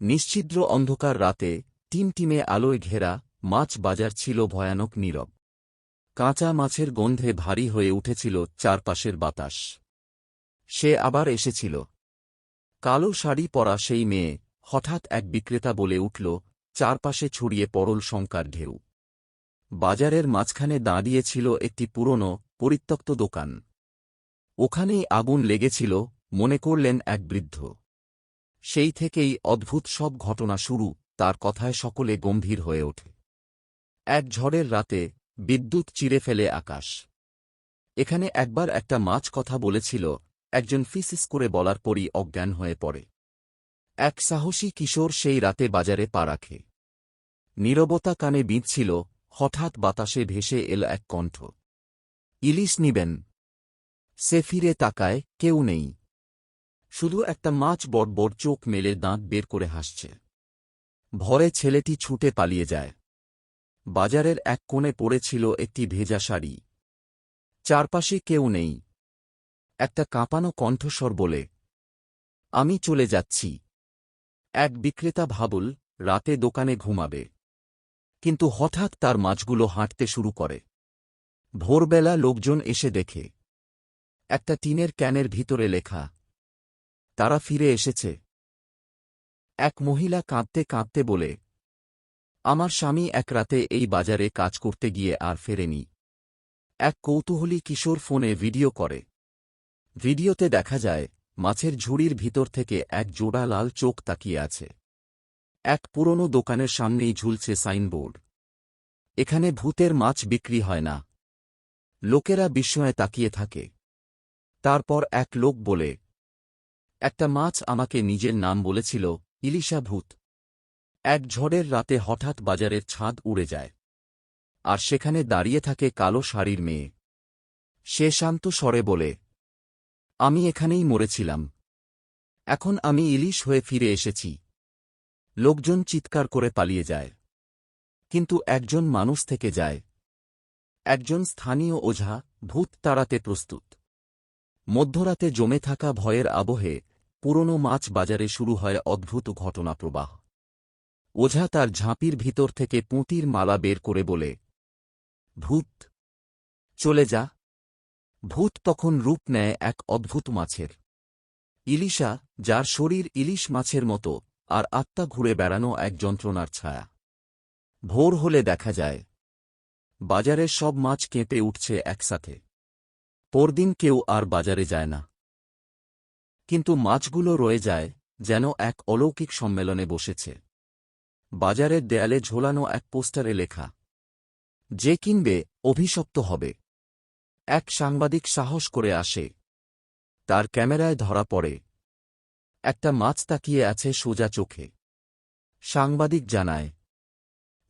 নিশ্ছিদ্র অন্ধকার রাতে টিমটিমে আলোয় ঘেরা মাছ বাজার ছিল ভয়ানক নীরব। কাঁচা মাছের গন্ধে ভারী হয়ে উঠেছিল চারপাশের বাতাস। সে আবার এসেছিল। কালো শাড়ি পরা সেই মেয়ে হঠাৎ এক বিক্রেতা বলে উঠল, চারপাশে ছড়িয়ে পরল শঙ্কার ঢেউ। বাজারের মাঝখানে দাঁড়িয়েছিল একটি পুরনো, পরিত্যক্ত দোকান। ওখানেই আগুন লেগেছিল, মনে করলেন এক বৃদ্ধ। সেই থেকেই অদ্ভুত সব ঘটনা শুরু, তার কথায় সকলে গম্ভীর হয়ে ওঠে। এক ঝড়ের রাতে বিদ্যুৎ চিরে ফেলে আকাশ। এখানে একবার একটা মাছ কথা বলেছিল, একজন ফিসিস করে বলার পরই অজ্ঞান হয়ে পড়ে। এক সাহসী কিশোর সেই রাতে বাজারে পা রাখে। নীরবতা কানে বিঁধছিল, হঠাৎ বাতাসে ভেসে এল এক কণ্ঠ। ইলিশ নিবেন। সে ফিরে তাকায়, কেউ নেই। শুধু একটা মাছ বড় চোখ মেলে দাঁত বের করে হাসছে। ভরে ছেলেটি ছুটে পালিয়ে যায়। বাজারের এক কোণে পড়েছিল একটি ভেজা শাড়ি। চারপাশে কেউ নেই। একটা কাঁপানো কণ্ঠস্বর বলে, আমি চলে যাচ্ছি। এক বিক্রেতা ভাবুল, রাতে দোকানে ঘুমাবে। কিন্তু হঠাৎ তার মাছগুলো হাঁটতে শুরু করে। ভোরবেলা লোকজন এসে দেখে, একটা টিনের ক্যানের ভিতরে লেখা তারা ফিরে এসেছে। এক মহিলা কাঁদতে কাঁদতে বলে, আমার স্বামী এক রাতে এই বাজারে কাজ করতে গিয়ে আর ফেরেনি। এক কৌতূহলী কিশোর ফোনে ভিডিও করে। ভিডিওতে দেখা যায়, মাছের ঝুড়ির ভিতর থেকে এক জোড়া লাল চোখ তাকিয়ে আছে। এক পুরনো দোকানের সামনেই ঝুলছে সাইনবোর্ড। এখানে ভূতের মাছ বিক্রি হয় না। লোকেরা বিস্ময়ে তাকিয়ে থাকে। তারপর এক লোক বলে একটা মাছ আমাকে নিজের নাম বলেছিল, ইলিশা ভূত। এক ঝড়ের রাতে হঠাৎ বাজারের ছাদ উড়ে যায়। আর সেখানে দাঁড়িয়ে থাকে কালো শাড়ির মেয়ে। সে শান্ত স্বরে বলে, আমি এখানেই মরেছিলাম। এখন আমি ইলিশ হয়ে ফিরে এসেছি। লোকজন চিৎকার করে পালিয়ে যায়। কিন্তু একজন মানুষ থেকে যায়। একজন স্থানীয় ওঝা ভূত তাড়াতে প্রস্তুত। মধ্যরাতে জমে থাকা ভয়ের আবহে পুরনো মাছ বাজারে শুরু হয় অদ্ভুত ঘটনা প্রবাহ ওঝা তার ঝাঁপির ভিতর থেকে পুঁতির মালা বের করে বলে, ভূত, চলে যা। ভূত তখন রূপ নেয় এক অদ্ভুত মাছের। ইলিশা, যার শরীর ইলিশ মাছের মতো, আর আত্মা ঘুরে বেড়ানো এক যন্ত্রণার ছায়া। ভোর হলে দেখা যায় বাজারের সব মাছ কেঁপে উঠছে একসাথে। পরদিন কেউ আর বাজারে যায় না। কিন্তু মাছগুলো রয়ে যায়, যেন এক অলৌকিক সম্মেলনে বসেছে। বাজারের দেয়ালে ঝোলানো এক পোস্টারে লেখা, যে কিনবে, অভিশপ্ত হবে। এক সাংবাদিক সাহস করে আসে। তার ক্যামেরায় ধরা পড়ে। একটা মাছ তাকিয়ে আছে সোজা চোখে। সাংবাদিক জানায়,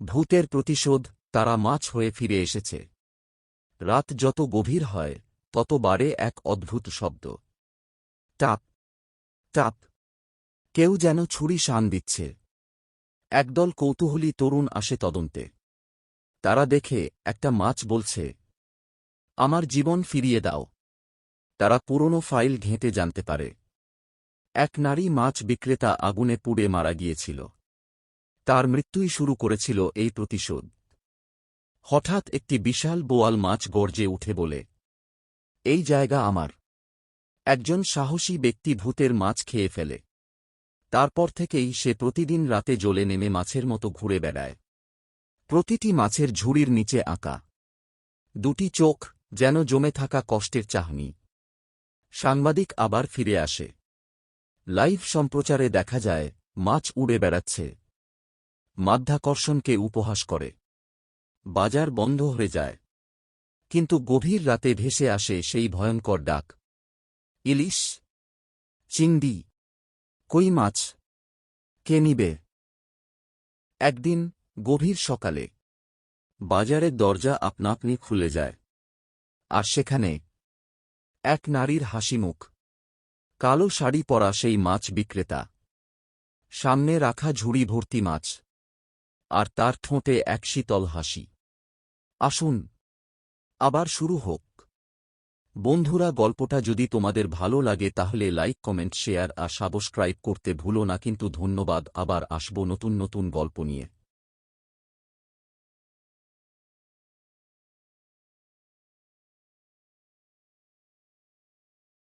ভূতের প্রতিশোধ, তারা মাছ হয়ে ফিরে এসেছে। রাত যত গভীর হয়, তত বাড়ে এক অদ্ভুত শব্দ। টাপ টাপ। কেউ যেন ছুরি শান দিচ্ছে। একদল কৌতূহলী তরুণ আসে তদন্তে। তারা দেখে একটা মাছ বলছে, আমার জীবন ফিরিয়ে দাও। তারা পুরনো ফাইল ঘেঁটে জানতে পারে। এক নারী মাছ বিক্রেতা আগুনে পুড়ে মারা গিয়েছিল। তার মৃত্যুই শুরু করেছিল এই প্রতিশোধ। হঠাৎ একটি বিশাল বোয়াল মাছ গর্জে উঠে বলে, এই জায়গা আমার। একজন সাহসী ব্যক্তি ভূতের মাছ খেয়ে ফেলে। তারপর থেকেই সে প্রতিদিন রাতে জ্বলে নেমে মাছের মতো ঘুরে বেড়ায়। প্রতিটি মাছের ঝুড়ির নিচে আঁকা। দুটি চোখ যেন জমে থাকা কষ্টের চাহনি। সাংবাদিক আবার ফিরে আসে। লাইভ সম্প্রচারে দেখা যায়, মাছ উড়ে বেড়াচ্ছে। মাধ্যাকর্ষণকে উপহাস করে। বাজার বন্ধ হয়ে যায়। কিন্তু গভীর রাতে ভেসে আসে সেই ভয়ঙ্কর ডাক। ইলিশ, চিংড়ি, কই মাছ কে নিবে একদিন গভীর সকালে বাজারের দরজা আপনা আপনি খুলে যায়, আর সেখানে এক নারীর হাসিমুখ কালো শাড়ি পরা সেই মাছ বিক্রেতা, সামনে রাখা ঝুড়ি ভর্তি মাছ, আর তার ঠোঁটে এক শীতল হাসি। আসুন, আবার শুরু হোক। বন্ধুরা, গল্পটা যদি তোমাদের ভালো লাগে তাহলে লাইক, কমেন্ট, শেয়ার আর সাবস্ক্রাইব করতে ভুলো না, কিন্তু ধন্যবাদ। আবার আসব নতুন নতুন গল্প নিয়ে।